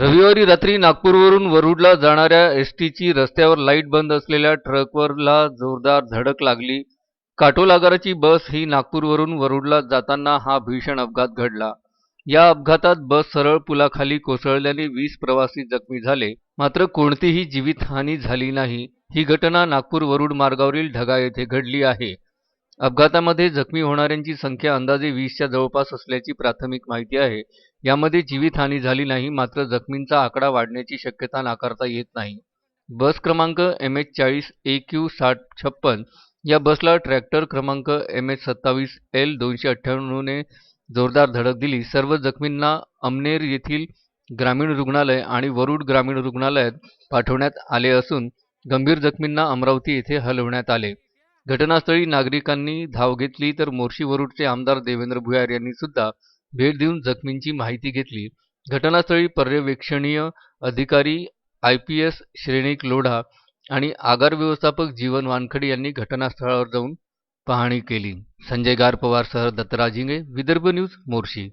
रविवारी रात्री नागपूरवरून वरुडला जाणाऱ्या एस टीची रस्त्यावर लाइट बंद असलेल्या ट्रकवरला जोरदार धडक लागली. काटोलागाराची बस ही नागपूरवरून वरुडला जाताना हा भीषण अपघात घडला. या अपघातात बस सरळ पुलाखाली कोसळल्याने वीस प्रवासी जखमी झाले. मात्र कोणतीही जीवितहानी झाली नाही. ही घटना नागपूर वरुड मार्गावरील ढगा येथे घडली आहे. अपघातामध्ये जखमी होणाऱ्यांची संख्या अंदाजे वीसच्या जवळपास असल्याची प्राथमिक माहिती आहे. यामध्ये जीवितहानी झाली नाही मात्र जखमींचा आकडा वाढण्याची शक्यता नाकारता येत नाही. बस क्रमांक एम एच चाळीस ए क्यू साठ छप्पन या बसला ट्रॅक्टर क्रमांक एम एच सत्तावीस एल दोनशे अठ्ठ्याण्णवने जोरदार धडक दिली. सर्व जखमींना अमनेर येथील ग्रामीण रुग्णालय आणि वरुड ग्रामीण रुग्णालयात पाठवण्यात आले असून गंभीर जखमींना अमरावती येथे हलवण्यात आले. घटनास्थळी नागरिकांनी धाव घेतली तर मोर्शी वरुडचे आमदार देवेंद्र भुयार यांनी सुद्धा भेट देऊन जखमींची माहिती घेतली. घटनास्थळी पर्यवेक्षणीय अधिकारी आय पी एस श्रेणीक लोढा आणि आगार व्यवस्थापक जीवन वानखडे यांनी घटनास्थळावर जाऊन पाहणी केली. संजय गार पवारसह दत्तराज इंगे विदर्भ न्यूज मोर्शी.